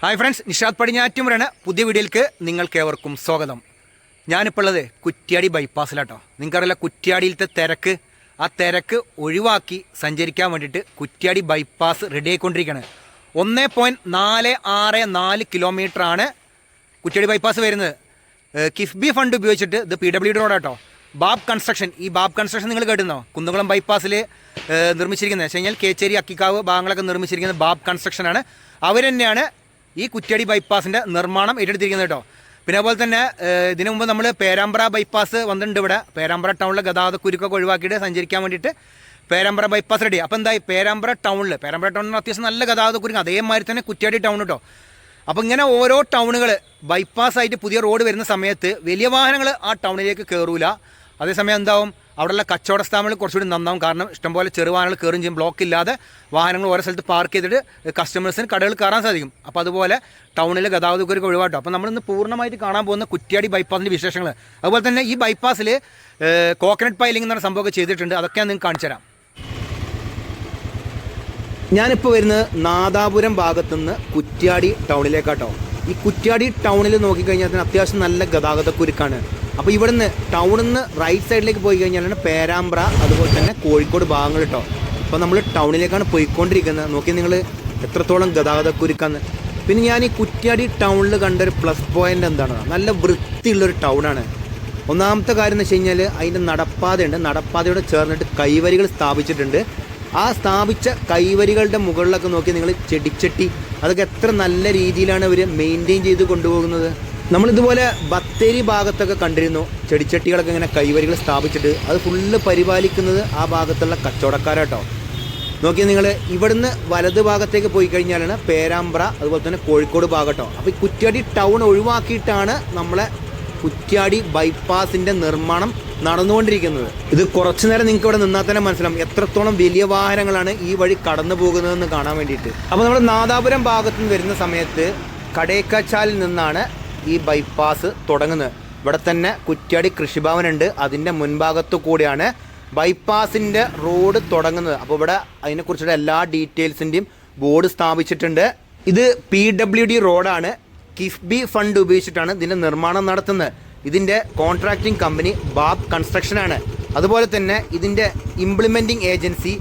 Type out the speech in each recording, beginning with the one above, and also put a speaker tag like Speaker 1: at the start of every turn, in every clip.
Speaker 1: Hi friends Nishad പടിഞ്ഞാറ്റുമുറാണ് പുതിയ വീഡിയോയിലേക്ക് നിങ്ങൾക്കേവർക്കും സ്വാഗതം. ഞാനിപ്പോൾ ഉള്ളത് കുറ്റ്യാടി ബൈപ്പാസിലാട്ടോ. നിങ്ങൾക്കറിയില്ല കുറ്റ്യാടിയിലത്തെ തിരക്ക് ആ തിരക്ക് ഒഴിവാക്കി സഞ്ചരിക്കാൻ വേണ്ടിയിട്ട് കുറ്റ്യാടി ബൈപ്പാസ് റെഡി ആയിക്കൊണ്ടിരിക്കുകയാണ്. ഒന്ന് പോയിന്റ് നാല് ആറ് നാല് കിലോമീറ്ററാണ് കുറ്റ്യാടി ബൈപ്പാസ് വരുന്നത്. കിഫ്ബി ഫണ്ട് ഉപയോഗിച്ചിട്ട് ഇത് പി ഡബ്ല്യു ഡി റോഡാട്ടോ ബാബ് കൺസ്ട്രക്ഷൻ ഈ ബാബ് കൺസ്ട്രക്ഷൻ നിങ്ങൾ കേട്ടുന്നോ കുന്നുകുളം ബൈപ്പാസിൽ നിർമ്മിച്ചിരിക്കുന്നത്. വെച്ച് കഴിഞ്ഞാൽ കേച്ചേരി അക്കിക്കാവ് ഭാഗങ്ങളൊക്കെ നിർമ്മിച്ചിരിക്കുന്നത് ബാബ് കൺസ്ട്രക്ഷനാണ് അവർ തന്നെയാണ് ഈ കുറ്റ്യാടി ബൈപ്പാസിന്റെ നിർമ്മാണം ഏറ്റെടുത്തിരിക്കുന്നത് കേട്ടോ. പിന്നെ അതുപോലെ തന്നെ ഇതിനു മുമ്പ് നമ്മൾ പേരാമ്പ്ര ബൈപ്പാസ് വന്നിട്ടുണ്ട് ഇവിടെ. പേരാമ്പ്ര ടൗണിലെ ഗതാഗത കുരുക്കൊക്കെ ഒഴിവാക്കിയിട്ട് സഞ്ചരിക്കാൻ വേണ്ടിയിട്ട് പേരാമ്പ്ര ബൈപ്പാസ് റെഡി അപ്പോൾ എന്തായി? പേരാമ്പ്ര ടൗണിൽ പേരാമ്പ്ര ടൗണിൽ അത്യാവശ്യം നല്ല ഗതാഗത കുരുക്ക് അതേമാതിരി തന്നെ കുറ്റ്യാടി ടൗൺ കേട്ടോ. അപ്പോൾ ഇങ്ങനെ ഓരോ ടൗണുകൾ ബൈപ്പാസ് ആയിട്ട് പുതിയ റോഡ് വരുന്ന സമയത്ത് വലിയ വാഹനങ്ങൾ ആ ടൗണിലേക്ക് കയറൂല അതേസമയം എന്താവും? അവിടെയുള്ള കച്ചവട സ്ഥാപനങ്ങൾ കുറച്ചുകൂടി നന്നാവും. കാരണം ഇഷ്ടംപോലെ ചെറുവാഹനങ്ങൾ കയറും ചെയ്യും. ബ്ലോക്ക് ഇല്ലാതെ വാഹനങ്ങൾ ഓരോ സ്ഥലത്ത് പാർക്ക് ചെയ്തിട്ട് കസ്റ്റമേഴ്സിന് കടകൾ കയറാൻ സാധിക്കും. അപ്പോൾ അതുപോലെ ടൗണിലെ കുരുക്ക് ഒഴിവാട്ടും. അപ്പോൾ നമ്മളിന്ന് പൂർണമായിട്ട് കാണാൻ പോകുന്ന കുറ്റ്യാടി ബൈപ്പാസിന്റെ വിശേഷങ്ങൾ അതുപോലെ തന്നെ ഈ ബൈപ്പാസിൽ കോക്കനട്ട് പൈലിംഗ് എന്ന സംഭവമൊക്കെ ചെയ്തിട്ടുണ്ട്. അതൊക്കെ ഞാൻ നിങ്ങൾക്ക് കാണിച്ചു തരാം ഞാനിപ്പോൾ വരുന്നത് നാദാപുരം ഭാഗത്തുനിന്ന് കുറ്റ്യാടി ടൗണിലേക്കാട്ടോ ഈ കുറ്റ്യാടി ടൗണിൽ നോക്കിക്കഴിഞ്ഞാൽ അത്യാവശ്യം നല്ല ഗതാഗത കുരുക്കാണ്. അപ്പോൾ ഇവിടുന്ന് ടൗണിൽ നിന്ന് റൈറ്റ് സൈഡിലേക്ക് പോയി കഴിഞ്ഞാലാണ് പേരാമ്പ്ര അതുപോലെ തന്നെ കോഴിക്കോട് ഭാഗങ്ങൾ കേട്ടോ അപ്പോൾ നമ്മൾ ടൗണിലേക്കാണ് പോയിക്കൊണ്ടിരിക്കുന്നത്. നോക്കി നിങ്ങൾ എത്രത്തോളം ഗതാഗത കുരുക്കാന്ന് പിന്നെ ഞാൻ ഈ കുറ്റ്യാടി ടൗണിൽ കണ്ട ഒരു പ്ലസ് പോയിന്റ് എന്താണ്? നല്ല വൃത്തിയുള്ളൊരു ടൗണാണ്. ഒന്നാമത്തെ കാര്യം എന്ന് വെച്ച് കഴിഞ്ഞാൽ അതിന്റെ നടപ്പാതയുണ്ട്. നടപ്പാതയോട് ചേർന്നിട്ട് കൈവരികൾ സ്ഥാപിച്ചിട്ടുണ്ട്. ആ സ്ഥാപിച്ച കൈവരികളുടെ മുകളിലൊക്കെ നോക്കി നിങ്ങൾ ചെടിച്ചട്ടി അതൊക്കെ എത്ര നല്ല രീതിയിലാണ് അവർ മെയിന്റെയിൻ ചെയ്ത് കൊണ്ടുപോകുന്നത്? നമ്മളിതുപോലെ ബത്തേരി ഭാഗത്തൊക്കെ കണ്ടിരുന്നു. ചെടിച്ചട്ടികളൊക്കെ ഇങ്ങനെ കൈവരികൾ സ്ഥാപിച്ചിട്ട് അത് ഫുള്ള് പരിപാലിക്കുന്നത് ആ ഭാഗത്തുള്ള കച്ചവടക്കാരാട്ടോ. നോക്കിയാൽ നിങ്ങൾ ഇവിടുന്ന് വലത് ഭാഗത്തേക്ക് പോയി കഴിഞ്ഞാലാണ് പേരാമ്പ്ര അതുപോലെ തന്നെ കോഴിക്കോട് ഭാഗട്ടോ. അപ്പോൾ ഈ കുറ്റ്യാടി ടൗൺ ഒഴിവാക്കിയിട്ടാണ് നമ്മളെ കുറ്റ്യാടി ബൈപ്പാസിന്റെ നിർമ്മാണം നടന്നുകൊണ്ടിരിക്കുന്നത്. ഇത് കുറച്ചു നേരം നിങ്ങൾക്ക് ഇവിടെ നിന്നാൽ തന്നെ മനസ്സിലാവും എത്രത്തോളം വലിയ വാഹനങ്ങളാണ് ഈ വഴി കടന്നു പോകുന്നതെന്ന് കാണാൻ വേണ്ടിയിട്ട്. അപ്പോൾ നമ്മൾ നാദാപുരം ഭാഗത്തുനിന്ന് വരുന്ന സമയത്ത് കടേക്കച്ചാലിൽ നിന്നാണ് ഈ ബൈപ്പാസ് തുടങ്ങുന്നത്. ഇവിടെ തന്നെ കുറ്റ്യാടി കൃഷിഭവനുണ്ട്. അതിന്റെ മുൻഭാഗത്തു കൂടിയാണ് ബൈപ്പാസിന്റെ റോഡ് തുടങ്ങുന്നത്. അപ്പോൾ ഇവിടെ അതിനെക്കുറിച്ചുള്ള എല്ലാ ഡീറ്റെയിൽസിന്റെയും ബോർഡ് സ്ഥാപിച്ചിട്ടുണ്ട്. ഇത് പി ഡബ്ല്യു ഡി റോഡാണ്. കിഫ്ബി ഫണ്ട് ഉപയോഗിച്ചിട്ടാണ് ഇതിന്റെ നിർമ്മാണം നടത്തുന്നത്. ഇതിന്റെ കോൺട്രാക്റ്റിംഗ് കമ്പനി ബാബ് കൺസ്ട്രക്ഷൻ ആണ്. അതുപോലെ തന്നെ ഇതിന്റെ implementing agency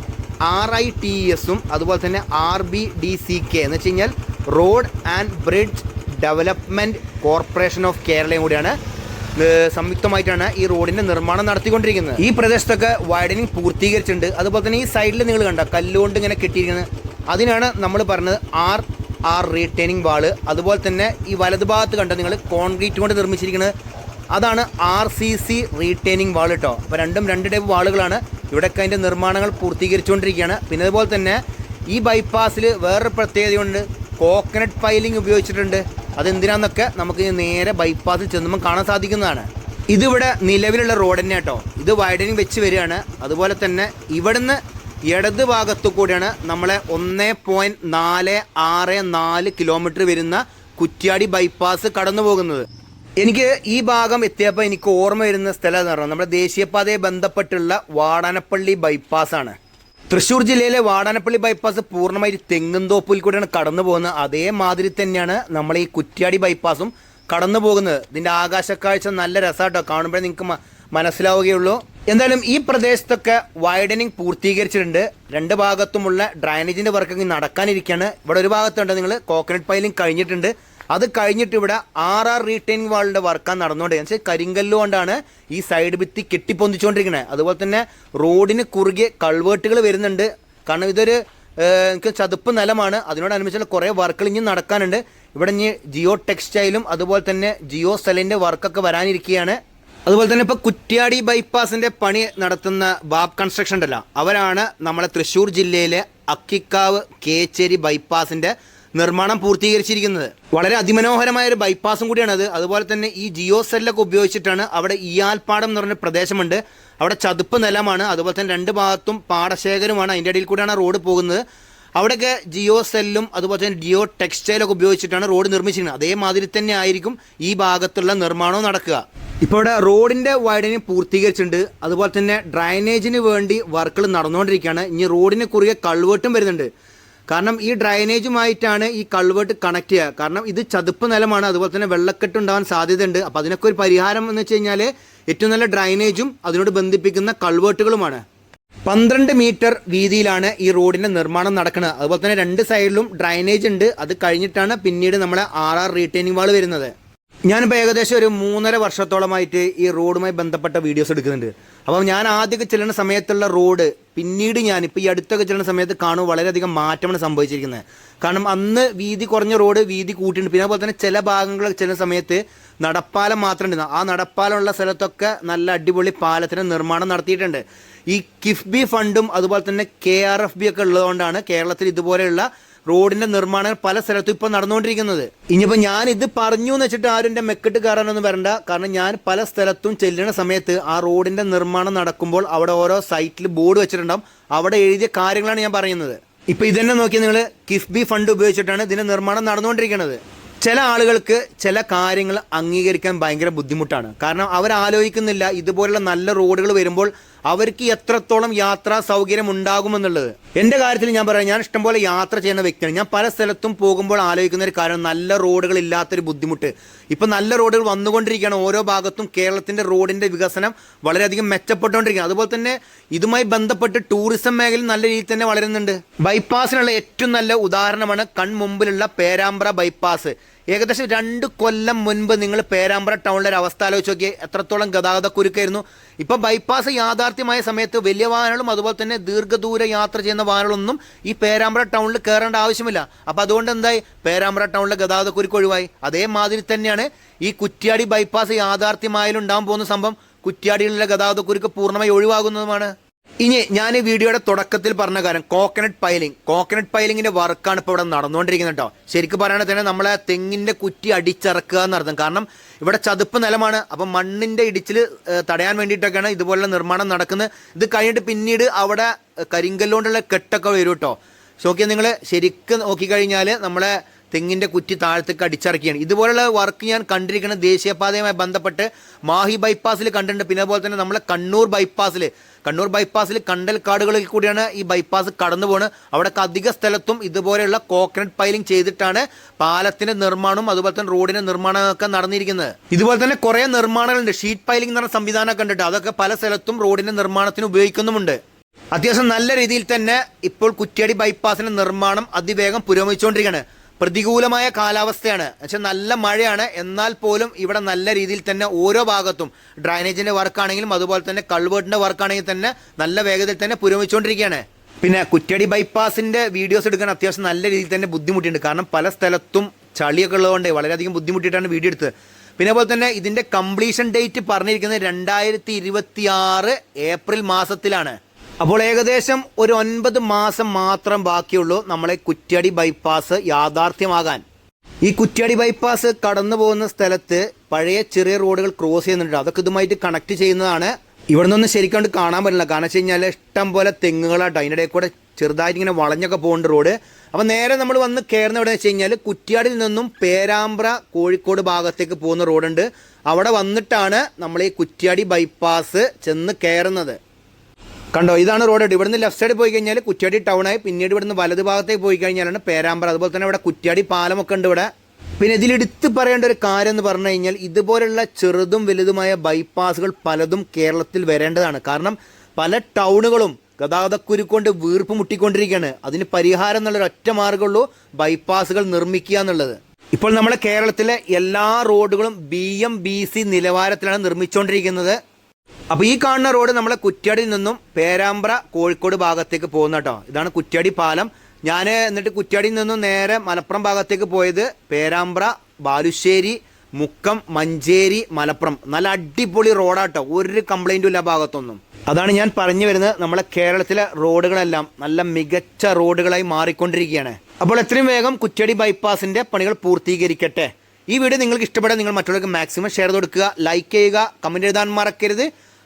Speaker 1: R I T എസും അതുപോലെ തന്നെ R B D C K എന്ന് വെച്ച് കഴിഞ്ഞാൽ road and bridge development corporation of കേരളയും കൂടിയാണ്. സംയുക്തമായിട്ടാണ് ഈ റോഡിന്റെ നിർമ്മാണം നടത്തിക്കൊണ്ടിരിക്കുന്നത്. ഈ പ്രദേശത്തൊക്കെ വൈഡനിങ് പൂർത്തീകരിച്ചിട്ടുണ്ട്. അതുപോലെ തന്നെ ഈ സൈഡിൽ നിങ്ങൾ കണ്ട കല്ലുകൊണ്ട് ഇങ്ങനെ കെട്ടിയിരിക്കുന്നത് അതിനാണ് നമ്മൾ പറഞ്ഞത് ആർ ആർ റീറ്റെയിനിങ് വാൾ. അതുപോലെ തന്നെ ഈ വലതുഭാഗത്ത് കണ്ട നിങ്ങൾ കോൺക്രീറ്റ് കൊണ്ട് നിർമ്മിച്ചിരിക്കുന്നത് അതാണ് R C C retaining wall കേട്ടോ അപ്പോൾ രണ്ടും രണ്ട് ടൈപ്പ് വാളുകളാണ് ഇവിടെയൊക്കെ അതിന്റെ നിർമ്മാണങ്ങൾ പൂർത്തീകരിച്ചുകൊണ്ടിരിക്കുകയാണ്. പിന്നെ അതുപോലെ തന്നെ ഈ ബൈപ്പാസിൽ വേറൊരു പ്രത്യേകതയുണ്ട്. കോക്കനട്ട് പൈലിംഗ് ഉപയോഗിച്ചിട്ടുണ്ട്. അതെന്തിനാന്നൊക്കെ നമുക്ക് നേരെ ബൈപ്പാസിൽ ചെന്നുമ്പോൾ കാണാൻ സാധിക്കുന്നതാണ്. ഇതിവിടെ നിലവിലുള്ള റോഡ് തന്നെ കേട്ടോ. ഇത് വൈഡനിങ് വെച്ച് വരികയാണ്. അതുപോലെ തന്നെ ഇവിടുന്ന് ഇടത് ഭാഗത്തു കൂടിയാണ് നമ്മളെ ഒന്ന് പോയിന്റ് നാല് ആറ് നാല് കിലോമീറ്റർ വരുന്ന കുറ്റ്യാടി ബൈപ്പാസ് കടന്നു പോകുന്നത്. എനിക്ക് ഈ ഭാഗം എത്തിയപ്പോൾ എനിക്ക് ഓർമ്മ വരുന്ന സ്ഥലം എന്ന് പറഞ്ഞാൽ നമ്മുടെ ദേശീയപാതയെ ബന്ധപ്പെട്ടുള്ള വാടാനപ്പള്ളി ബൈപ്പാസ് ആണ്. തൃശ്ശൂർ ജില്ലയിലെ വാടാനപ്പള്ളി ബൈപ്പാസ് പൂർണമായി തെങ്ങുംതോപ്പിൽ കൂടെയാണ് കടന്നു പോകുന്നത്. അതേമാതിരി തന്നെയാണ് നമ്മൾ ഈ കുറ്റ്യാടി ബൈപ്പാസും കടന്നു പോകുന്നത്. ഇതിന്റെ ആകാശക്കാഴ്ച നല്ല രസമാട്ടോ കാണുമ്പോഴേ നിങ്ങൾക്ക് മനസ്സിലാവുകയുള്ളൂ. എന്തായാലും ഈ പ്രദേശത്തൊക്കെ വൈഡനിങ് പൂർത്തീകരിച്ചിട്ടുണ്ട്. രണ്ട് ഭാഗത്തുമുള്ള ഡ്രൈനേജിന്റെ വർക്കിങ് നടക്കാനിരിക്കുകയാണ്. ഇവിടെ ഒരു ഭാഗത്തുണ്ട് നിങ്ങൾ. കോക്കനട്ട് പൈലിംഗ് കഴിഞ്ഞിട്ടുണ്ട്. അത് കഴിഞ്ഞിട്ട് ഇവിടെ ആർ ആർ റീറ്റെയിനിങ് വാളിന്റെ വർക്കാണ് നടന്നുകൊണ്ട് വെച്ചാൽ കരിങ്കല്ല് കൊണ്ടാണ് ഈ സൈഡ് ഭിത്തി കെട്ടിപ്പൊന്തിച്ചുകൊണ്ടിരിക്കുന്നത് അതുപോലെ തന്നെ റോഡിന് കുറുകെ കൾവേട്ടുകൾ വരുന്നുണ്ട്. കാരണം ഇതൊരു ചതുപ്പ് നിലമാണ്. അതിനോടനുബന്ധിച്ചുള്ള കുറേ വർക്കുകൾ ഇനി നടക്കാനുണ്ട്. ഇവിടെ ഇനി ജിയോ ടെക്സ്റ്റൈലും അതുപോലെ തന്നെ ജിയോ സെലിന്റെ വർക്കൊക്കെ വരാനിരിക്കുകയാണ്. അതുപോലെ തന്നെ ഇപ്പോൾ കുറ്റ്യാടി ബൈപ്പാസിന്റെ പണി നടത്തുന്ന ബാബ് കൺസ്ട്രക്ഷൻ ഉണ്ടല്ലോ. അവരാണ് നമ്മളെ തൃശ്ശൂർ ജില്ലയിലെ അക്കിക്കാവ് കേച്ചേരി ബൈപ്പാസിന്റെ നിർമ്മാണം പൂർത്തീകരിച്ചിരിക്കുന്നത്. വളരെ അതിമനോഹരമായ ഒരു ബൈപ്പാസും കൂടിയാണത് അതുപോലെ തന്നെ ഈ ജിയോ സെല്ലൊക്കെ ഉപയോഗിച്ചിട്ടാണ് അവിടെ ഇയാൽപ്പാടം എന്ന് പറഞ്ഞ പ്രദേശമുണ്ട്. അവിടെ ചതുപ്പ് നിലമാണ്. അതുപോലെ തന്നെ രണ്ട് ഭാഗത്തും പാടശേഖരമാണ് അതിന്റെ ഇടയിൽ കൂടിയാണ് റോഡ് പോകുന്നത്. അവിടെയൊക്കെ ജിയോ സെല്ലും അതുപോലെ തന്നെ ജിയോ ടെക്സ്റ്റൈലൊക്കെ ഉപയോഗിച്ചിട്ടാണ് റോഡ് നിർമ്മിച്ചിരിക്കുന്നത്. അതേമാതിരി തന്നെ ആയിരിക്കും ഈ ഭാഗത്തുള്ള നിർമ്മാണവും നടക്കുക. ഇപ്പോൾ ഇവിടെ റോഡിന്റെ വൈഡനിങ് പൂർത്തീകരിച്ചിട്ടുണ്ട്. അതുപോലെ തന്നെ ഡ്രൈനേജിന് വേണ്ടി വർക്കുകൾ നടന്നുകൊണ്ടിരിക്കുകയാണ്. ഇനി റോഡിന് കുറുകെ കൾവേട്ടും വരുന്നുണ്ട്. കാരണം ഈ ഡ്രൈനേജുമായിട്ടാണ് ഈ കൾവേർട്ട് കണക്ട് ചെയ്യുക. കാരണം ഇത് ചതുപ്പ് നിലമാണ് അതുപോലെ തന്നെ വെള്ളക്കെട്ട് ഉണ്ടാവാൻ സാധ്യതയുണ്ട്. അപ്പോൾ അതിനൊക്കെ ഒരു പരിഹാരം എന്ന് വെച്ച് കഴിഞ്ഞാൽ ഏറ്റവും നല്ല ഡ്രൈനേജും അതിനോട് ബന്ധിപ്പിക്കുന്ന കൾവേർട്ടുകളുമാണ്. പന്ത്രണ്ട് മീറ്റർ വീതിയിലാണ് ഈ റോഡിന്റെ നിർമ്മാണം നടക്കുന്നത്. അതുപോലെ തന്നെ രണ്ട് സൈഡിലും ഡ്രൈനേജ് ഉണ്ട്. അത് കഴിഞ്ഞിട്ടാണ് പിന്നീട് നമ്മളെ ആർ ആർ റീറ്റെയിനിങ് വാൾ വരുന്നത്. ഞാനിപ്പോൾ ഏകദേശം ഒരു മൂന്നര വർഷത്തോളമായിട്ട് ഈ റോഡുമായി ബന്ധപ്പെട്ട വീഡിയോസ് എടുക്കുന്നുണ്ട്. അപ്പം ഞാൻ ആദ്യമൊക്കെ ചെല്ലുന്ന സമയത്തുള്ള റോഡ് പിന്നീട് ഞാൻ ഇപ്പോൾ ഈ അടുത്തൊക്കെ ചെല്ലുന്ന സമയത്ത് കാണും വളരെയധികം മാറ്റമാണ് സംഭവിച്ചിരിക്കുന്നത്. കാരണം അന്ന് വീതി കുറഞ്ഞ റോഡ് വീതി കൂട്ടിയിട്ടുണ്ട്. പിന്നെ അതുപോലെ തന്നെ ചില ഭാഗങ്ങളൊക്കെ ചെല്ലുന്ന സമയത്ത് നടപ്പാലം മാത്രം ഉണ്ട്. ആ നടപ്പാലമുള്ള സ്ഥലത്തൊക്കെ നല്ല അടിപൊളി പാലത്തിന് നിർമ്മാണം നടത്തിയിട്ടുണ്ട്. ഈ കിഫ്ബി ഫണ്ടും അതുപോലെ തന്നെ കെ ആർ എഫ് ബി ഒക്കെ ഉള്ളതുകൊണ്ടാണ് കേരളത്തിൽ ഇതുപോലെയുള്ള റോഡിന്റെ നിർമ്മാണങ്ങൾ പല സ്ഥലത്തും ഇപ്പൊ നടന്നുകൊണ്ടിരിക്കുന്നത്. ഇനിയിപ്പോ ഞാൻ ഇത് പറഞ്ഞു എന്ന് വെച്ചിട്ട് ആരും എന്റെ മെക്കിട്ട് കയറാനൊന്നും വരണ്ട. കാരണം ഞാൻ പല സ്ഥലത്തും ചെല്ലുന്ന സമയത്ത് ആ റോഡിന്റെ നിർമ്മാണം നടക്കുമ്പോൾ അവിടെ ഓരോ സൈറ്റിൽ ബോർഡ് വെച്ചിട്ടുണ്ടാവും. അവിടെ എഴുതിയ കാര്യങ്ങളാണ് ഞാൻ പറയുന്നത്. ഇപ്പൊ ഇതന്നെ നോക്കി നിങ്ങൾ കിഫ്ബി ഫണ്ട് ഉപയോഗിച്ചിട്ടാണ് ഇതിന്റെ നിർമ്മാണം നടന്നുകൊണ്ടിരിക്കുന്നത്. ചില ആളുകൾക്ക് ചില കാര്യങ്ങൾ അംഗീകരിക്കാൻ ഭയങ്കര ബുദ്ധിമുട്ടാണ്. കാരണം അവർ ആലോചിക്കുന്നില്ല ഇതുപോലുള്ള നല്ല റോഡുകൾ വരുമ്പോൾ അവർക്ക് എത്രത്തോളം യാത്രാ സൗകര്യം ഉണ്ടാകുമെന്നുള്ളത് എന്റെ കാര്യത്തിൽ ഞാൻ പറയാം ഞാൻ ഇഷ്ടംപോലെ യാത്ര ചെയ്യുന്ന വ്യക്തിയാണ്. ഞാൻ പല സ്ഥലത്തും പോകുമ്പോൾ ആലോചിക്കുന്ന ഒരു കാര്യം നല്ല റോഡുകൾ ഇല്ലാത്തൊരു ബുദ്ധിമുട്ട്. ഇപ്പം നല്ല റോഡുകൾ വന്നുകൊണ്ടിരിക്കുകയാണ്. ഓരോ ഭാഗത്തും കേരളത്തിന്റെ റോഡിന്റെ വികസനം വളരെയധികം മെച്ചപ്പെട്ടുകൊണ്ടിരിക്കുകയാണ്. അതുപോലെ തന്നെ ഇതുമായി ബന്ധപ്പെട്ട് ടൂറിസം മേഖല നല്ല രീതിയിൽ തന്നെ വളരുന്നുണ്ട്. ബൈപ്പാസിനുള്ള ഏറ്റവും നല്ല ഉദാഹരണമാണ് കൺമുമ്പിലുള്ള പേരാമ്പ്ര ബൈപ്പാസ്. ഏകദേശം രണ്ട് കൊല്ലം മുൻപ് നിങ്ങൾ പേരാമ്പ്ര ടൗണിലെ ഒരു അവസ്ഥ ആലോചിച്ച് നോക്കി എത്രത്തോളം ഗതാഗത കുരുക്കായിരുന്നു. ഇപ്പം ബൈപ്പാസ് യാഥാർത്ഥ്യമായ സമയത്ത് വലിയ വാഹനങ്ങളും അതുപോലെ തന്നെ ദീർഘദൂര യാത്ര ചെയ്യുന്ന വാഹനങ്ങളൊന്നും ഈ പേരാമ്പ്ര ടൗണിൽ കയറേണ്ട ആവശ്യമില്ല. അപ്പം അതുകൊണ്ട് എന്തായി? പേരാമ്പ്ര ടൗണിലെ ഗതാഗത കുരുക്ക് ഒഴിവായി. അതേമാതിരി തന്നെയാണ് ഈ കുറ്റ്യാടി ബൈപ്പാസ് യാഥാർത്ഥ്യമായാലും ഉണ്ടാകാൻ പോകുന്ന സംഭവം കുറ്റ്യാടികളിലെ ഗതാഗത കുരുക്ക് പൂർണമായി ഒഴിവാകുന്നതുമാണ്. ഇനി ഞാൻ ഈ വീഡിയോയുടെ തുടക്കത്തിൽ പറഞ്ഞ കാര്യം കോക്കനട്ട് പൈലിംഗ് കോക്കനട്ട് പൈലിങ്ങിന്റെ വർക്കാണ് ഇപ്പോൾ ഇവിടെ നടന്നുകൊണ്ടിരിക്കുന്നത് കേട്ടോ ശരിക്കും പറയുകയാണെങ്കിൽ തന്നെ നമ്മളെ തെങ്ങിന്റെ കുറ്റി അടിച്ചിറക്കുക എന്നർത്ഥം. കാരണം ഇവിടെ ചതുപ്പ് നിലമാണ്. അപ്പം മണ്ണിന്റെ ഇടിച്ചിൽ തടയാൻ വേണ്ടിയിട്ടൊക്കെയാണ് ഇതുപോലുള്ള നിർമ്മാണം നടക്കുന്നത്. ഇത് കഴിഞ്ഞിട്ട് പിന്നീട് അവിടെ കരിങ്കല്ലുകൊണ്ടുള്ള കെട്ടൊക്കെ വരും കേട്ടോ നോക്കിയാൽ നിങ്ങൾ ശരിക്കും നോക്കിക്കഴിഞ്ഞാൽ നമ്മളെ തെങ്ങിന്റെ കുറ്റി താഴത്തേക്ക് അടിച്ചിറക്കിയാണ്. ഇതുപോലുള്ള വർക്ക് ഞാൻ കണ്ടിരിക്കുന്നത് ദേശീയപാതയുമായി ബന്ധപ്പെട്ട് മാഹി ബൈപ്പാസിൽ കണ്ടിട്ടുണ്ട്. പിന്നെ അതുപോലെ തന്നെ നമ്മളെ കണ്ണൂർ ബൈപ്പാസിൽ കണ്ണൂർ ബൈപ്പാസിൽ കണ്ടൽ കാടുകളിൽ കൂടിയാണ് ഈ ബൈപ്പാസ് കടന്നു പോകുന്നത് അവിടെ അധിക സ്ഥലത്തും ഇതുപോലെയുള്ള കോക്കനട്ട് പൈലിംഗ് ചെയ്തിട്ടാണ് പാലത്തിന്റെ നിർമ്മാണവും അതുപോലെ തന്നെ റോഡിന്റെ നിർമ്മാണമൊക്കെ നടന്നിരിക്കുന്നത്. ഇതുപോലെ തന്നെ കുറെ നിർമ്മാണങ്ങളുണ്ട്. ഷീറ്റ് പൈലിംഗ് എന്ന് പറഞ്ഞ സംവിധാനം കണ്ടിട്ട് അതൊക്കെ പല സ്ഥലത്തും റോഡിന്റെ നിർമ്മാണത്തിന് ഉപയോഗിക്കുന്നുമുണ്ട്. അത്യാവശ്യം നല്ല രീതിയിൽ തന്നെ ഇപ്പോൾ കുറ്റ്യാടി ബൈപ്പാസിന്റെ നിർമ്മാണം അതിവേഗം പുരോഗമിച്ചുകൊണ്ടിരിക്കുകയാണ്. പ്രതികൂലമായ കാലാവസ്ഥയാണ്. പക്ഷെ നല്ല മഴയാണ്. എന്നാൽ പോലും ഇവിടെ നല്ല രീതിയിൽ തന്നെ ഓരോ ഭാഗത്തും ഡ്രൈനേജിന്റെ വർക്കാണെങ്കിലും അതുപോലെ തന്നെ കൾവേർട്ടിന്റെ വർക്കാണെങ്കിൽ തന്നെ നല്ല വേഗത്തിൽ തന്നെ പുരോഗമിച്ചുകൊണ്ടിരിക്കുകയാണ്. പിന്നെ കുറ്റടി ബൈപ്പാസിന്റെ വീഡിയോസ് എടുക്കാൻ അത്യാവശ്യം നല്ല രീതിയിൽ തന്നെ ബുദ്ധിമുട്ടുണ്ട് കാരണം പല സ്ഥലത്തും ചളിയൊക്കെ ഉള്ളതുകൊണ്ട് വളരെയധികം ബുദ്ധിമുട്ടിയിട്ടാണ് വീഡിയോ എടുത്തത്. പിന്നെ അതുപോലെ തന്നെ ഇതിന്റെ കംപ്ലീഷൻ ഡേറ്റ് പറഞ്ഞിരിക്കുന്നത് രണ്ടായിരത്തി ഏപ്രിൽ മാസത്തിലാണ്. അപ്പോൾ ഏകദേശം ഒരു ഒൻപത് മാസം മാത്രം ബാക്കിയുള്ളൂ നമ്മളെ കുറ്റ്യാടി ബൈപ്പാസ് യാഥാർത്ഥ്യമാകാൻ. ഈ കുറ്റ്യാടി ബൈപ്പാസ് കടന്നു പോകുന്ന സ്ഥലത്ത് പഴയ ചെറിയ റോഡുകൾ ക്രോസ് ചെയ്യുന്നുണ്ട്. അതൊക്കെ ഇതുമായിട്ട് കണക്ട് ചെയ്യുന്നതാണ്. ഇവിടെ നിന്നൊന്നും ശരിക്കും കാണാൻ പറ്റില്ല. കാരണം വെച്ച് കഴിഞ്ഞാൽ ഇഷ്ടം പോലെ തെങ്ങുകളാട്ടോ അതിന്റെ ഇടയിൽ കൂടെ ചെറുതായിട്ട് ഇങ്ങനെ വളഞ്ഞൊക്കെ പോകേണ്ട റോഡ്. അപ്പം നേരെ നമ്മൾ വന്ന് കയറുന്ന എവിടെ വെച്ച് കഴിഞ്ഞാൽ കുറ്റ്യാടിൽ നിന്നും പേരാമ്പ്ര കോഴിക്കോട് ഭാഗത്തേക്ക് പോകുന്ന റോഡുണ്ട്. അവിടെ വന്നിട്ടാണ് നമ്മൾ ഈ കുറ്റ്യാടി ബൈപ്പാസ് ചെന്ന് കയറുന്നത് കണ്ടോ ഇതാണ് റോഡ് ഇവിടുന്ന് ലെഫ്റ്റ് സൈഡ് പോയി കഴിഞ്ഞാൽ കുറ്റ്യാടി ടൗണായി പിന്നീട് ഇവിടുന്ന് വലത് ഭാഗത്തേക്ക് പോയി കഴിഞ്ഞാലാണ് പേരാമ്പ്ര. അതുപോലെ തന്നെ ഇവിടെ കുറ്റ്യാടി പാലമൊക്കെ ഉണ്ട് ഇവിടെ. പിന്നെ ഇതിലെടുത്ത് പറയേണ്ട ഒരു കാര്യം എന്ന് പറഞ്ഞു കഴിഞ്ഞാൽ ഇതുപോലുള്ള ചെറുതും വലുതുമായ ബൈപ്പാസുകൾ പലതും കേരളത്തിൽ വരേണ്ടതാണ്. കാരണം പല ടൗണുകളും ഗതാഗതക്കുരുക്കൊണ്ട് വീർപ്പ് മുട്ടിക്കൊണ്ടിരിക്കുകയാണ്. അതിന് പരിഹാരം എന്നുള്ളൊരു ഒറ്റ മാർഗമുള്ളൂ ബൈപ്പാസുകൾ നിർമ്മിക്കുക എന്നുള്ളത്. ഇപ്പോൾ നമ്മുടെ കേരളത്തിലെ എല്ലാ റോഡുകളും ബി എം ബി സി നിലവാരത്തിലാണ് നിർമ്മിച്ചുകൊണ്ടിരിക്കുന്നത്. അപ്പൊ ഈ കാണുന്ന റോഡ് നമ്മളെ കുറ്റ്യാടിയിൽ നിന്നും പേരാമ്പ്ര കോഴിക്കോട് ഭാഗത്തേക്ക് പോകുന്ന കേട്ടോ. ഇതാണ് കുറ്റ്യാടി പാലം. ഞാൻ എന്നിട്ട് കുറ്റ്യാടിയിൽ നിന്നും നേരെ മലപ്പുറം ഭാഗത്തേക്ക് പോയത് പേരാമ്പ്ര ബാലുശ്ശേരി മുക്കം മഞ്ചേരി മലപ്പുറം. നല്ല അടിപൊളി റോഡാട്ടോ ഒരു കംപ്ലൈന്റും ഇല്ല ഭാഗത്തൊന്നും. അതാണ് ഞാൻ പറഞ്ഞു വരുന്നത് നമ്മളെ കേരളത്തിലെ റോഡുകളെല്ലാം നല്ല മികച്ച റോഡുകളായി മാറിക്കൊണ്ടിരിക്കുകയാണ്. അപ്പോൾ എത്രയും വേഗം കുറ്റ്യാടി ബൈപ്പാസിന്റെ പണികൾ പൂർത്തീകരിക്കട്ടെ. ഈ വീഡിയോ നിങ്ങൾക്ക് ഇഷ്ടപ്പെടാൻ നിങ്ങൾ മറ്റുള്ളവർക്ക് മാക്സിമം ഷെയർ കൊടുക്കുക ലൈക്ക് ചെയ്യുക കമന്റ് എഴുതാൻ മറക്കരുത്.